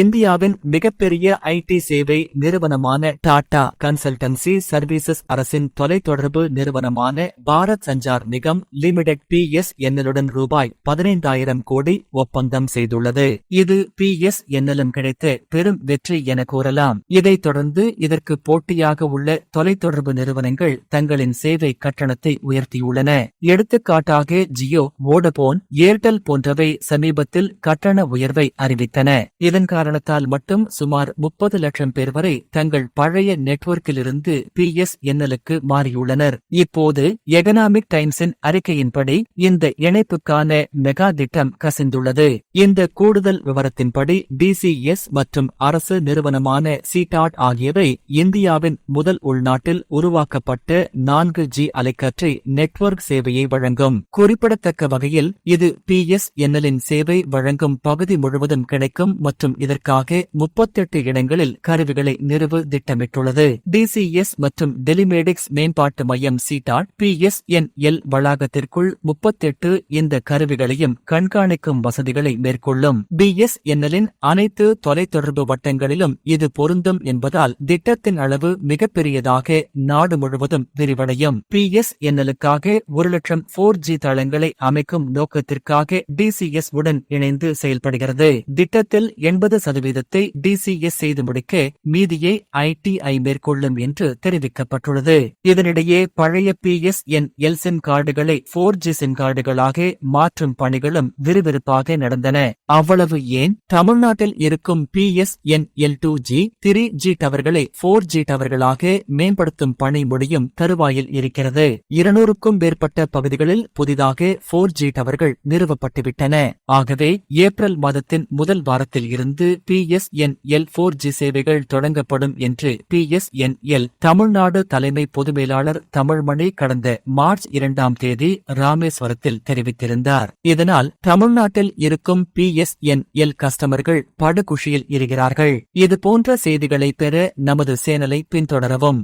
இந்தியாவின் மிகப்பெரிய ஐடி சேவை நிறுவனமான டாடா கன்சல்டன்சி சர்வீசஸ் அரசின் தொலைத்தொடர்பு நிறுவனமான Bharat Sanchar Nigam limited B S என்னலுடன் ரூபாய் பதினைந்தாயிரம் கோடி ஒப்பந்தம் செய்துள்ளது. இது பி எஸ் என்னலும் கிடைத்த பெரும் வெற்றி என கூறலாம். இதைத் தொடர்ந்து இதற்கு போட்டியாக உள்ள தொலைத்தொடர்பு நிறுவனங்கள் தங்களின் சேவை கட்டணத்தை உயர்த்தியுள்ளன. எடுத்துக்காட்டாக ஜியோ வோடபோன் ஏர்டெல் போன்றவை சமீபத்தில் கட்டண உயர்வை அறிவித்தன. இதன் காரணத்தால் மட்டும் சுமார் முப்பது லட்சம் பேர் வரை தங்கள் பழைய நெட்வொர்க்கிலிருந்து பி எஸ் என்எலுக்கு மாறியுள்ளனர். இப்போது எகனாமிக் டைம்ஸின் அறிக்கையின்படி இந்த இணைப்புக்கான மெகா திட்டம் கசிந்துள்ளது. இந்த கூடுதல் விவரத்தின்படி டிசிஎஸ் மற்றும் அரசு நிறுவனமான சிடாட் ஆகியவை இந்தியாவின் முதல் உள்நாட்டில் உருவாக்கப்பட்ட நான்கு ஜி அலைக்கற்றை நெட்வொர்க் சேவையை வழங்கும். குறிப்பிடத்தக்க வகையில் இது பி எஸ் என்எலின் சேவை வழங்கும் பகுதி முழுவதும் கிடைக்கும் மற்றும் செய்வதற்காக முப்பத்தெட்டு இடங்களில் கருவிகளை நிறுவ திட்டமிட்டுள்ளது. டிசிஎஸ் மற்றும் டெலிமேடிக்ஸ் மேம்பாட்டு மையம் CDOT B S N L வளாகத்திற்குள் முப்பத்தெட்டு இந்த கருவிகளையும் கண்காணிக்கும் வசதிகளை மேற்கொள்ளும். பி எஸ் என்எலின் அனைத்து தொலைத்தொடர்பு வட்டங்களிலும் இது பொருந்தும் என்பதால் திட்டத்தின் அளவு மிகப்பெரியதாக நாடு முழுவதும் விரிவடையும். பி எஸ் என்எலுக்காக ஒரு லட்சம் போர் ஜி தளங்களை அமைக்கும் நோக்கத்திற்காக டிசிஎஸ் உடன் இணைந்து செயல்படுகிறது. திட்டத்தில் எண்பது சதவீதத்தை டிசிஎஸ் செய்து முடிக்க மீதியை ஐடிஐ மேற்கொள்ளும் என்று தெரிவிக்கப்பட்டுள்ளது. இதனிடையே பழைய B S N L sim கார்டுகளை four G sim கார்டுகளாக மாற்றும் பணிகளும் விறுவிறுப்பாக நடந்தன. அவ்வளவு ஏன்? தமிழ்நாட்டில் இருக்கும் B S N L two G three G டவர்களை four G டவர்களாக மேம்படுத்தும் பணி முடியும் தருவாயில் இருக்கிறது. இருநூறுக்கும் மேற்பட்ட பகுதிகளில் புதிதாக போர் ஜி டவர்கள் நிறுவப்பட்டுவிட்டன. ஆகவே ஏப்ரல் மாதத்தின் முதல் வாரத்தில் இருந்து B S N L four G சேவைகள் தொடங்கப்படும் என்று B S N L Tamil Nadu தலைமை பொதுமேலாளர் தமிழ்மணி கடந்த மார்ச் இரண்டாம் தேதி ராமேஸ்வரத்தில் தெரிவித்திருந்தார். இதனால் தமிழ்நாட்டில் இருக்கும் பி எஸ் என் எல் கஸ்டமர்கள் படுகுஷியில் இருக்கிறார்கள். இது போன்ற செய்திகளை பெற நமது சேனலை பின்தொடரவும்.